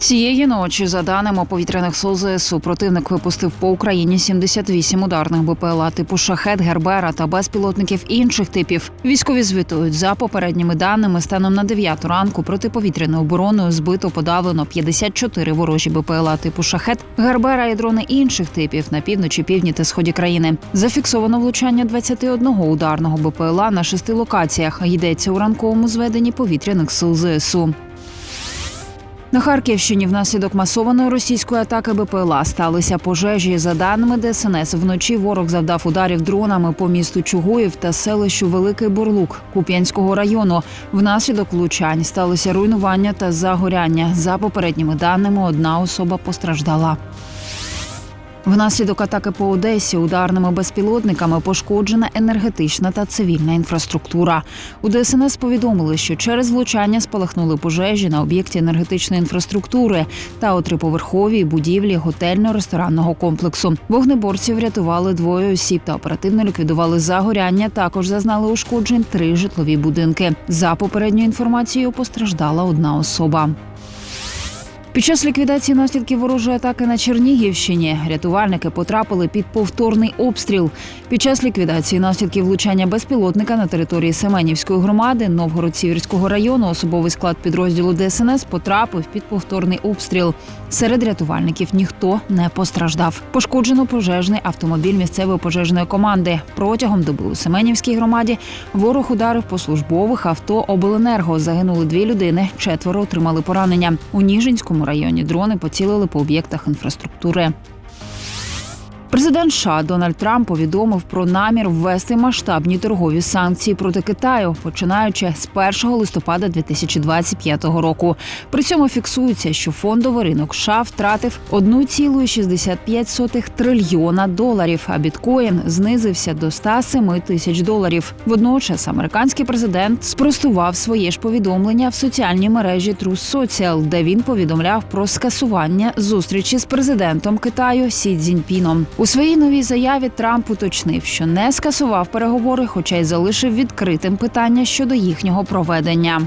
Цієї ночі, за даними повітряних сил ЗСУ, противник випустив по Україні 78 ударних БПЛА типу шахет, гербера та безпілотників інших типів. Військові звітують за попередніми даними. Станом на 9 ранку протиповітряною обороною збито подавлено 54 ворожі БПЛА типу шахет, гербера і дрони інших типів на півночі, півдні та сході країни. Зафіксовано влучання 21 ударного БПЛА на шести локаціях. Йдеться у ранковому зведенні повітряних сил ЗСУ. На Харківщині внаслідок масованої російської атаки БПЛА сталися пожежі. За даними ДСНС, вночі ворог завдав ударів дронами по місту Чугуїв та селищу Великий Бурлук Куп'янського району. Внаслідок влучань сталося руйнування та загоряння. За попередніми даними, одна особа постраждала. Внаслідок атаки по Одесі ударними безпілотниками пошкоджена енергетична та цивільна інфраструктура. У ДСНС повідомили, що через влучання спалахнули пожежі на об'єкті енергетичної інфраструктури та у триповерховій будівлі готельно-ресторанного комплексу. Вогнеборці врятували двоє осіб та оперативно ліквідували загоряння. Також зазнали ушкоджень три житлові будинки. За попередньою інформацією постраждала одна особа. Під час ліквідації наслідків ворожої атаки на Чернігівщині рятувальники потрапили під повторний обстріл. Під час ліквідації наслідків влучання безпілотника на території Семенівської громади Новгород-Сіверського району особовий склад підрозділу ДСНС потрапив під повторний обстріл. Серед рятувальників ніхто не постраждав. Пошкоджено пожежний автомобіль місцевої пожежної команди. Протягом доби у Семенівській громаді ворог ударив по службових авто обленерго. Загинули дві людини, четверо отримали поранення. У Ніжинському районі дрони поцілили по об'єктах інфраструктури. Президент США Дональд Трамп повідомив про намір ввести масштабні торгові санкції проти Китаю, починаючи з 1 листопада 2025 року. При цьому фіксується, що фондовий ринок США втратив 1,65 трильйона доларів, а біткоін знизився до 107 тисяч доларів. Водночас американський президент спростував своє ж повідомлення в соціальній мережі Truth Social, де він повідомляв про скасування зустрічі з президентом Китаю Сі Цзіньпіном. У своїй новій заяві Трамп уточнив, що не скасував переговори, хоча й залишив відкритим питання щодо їхнього проведення.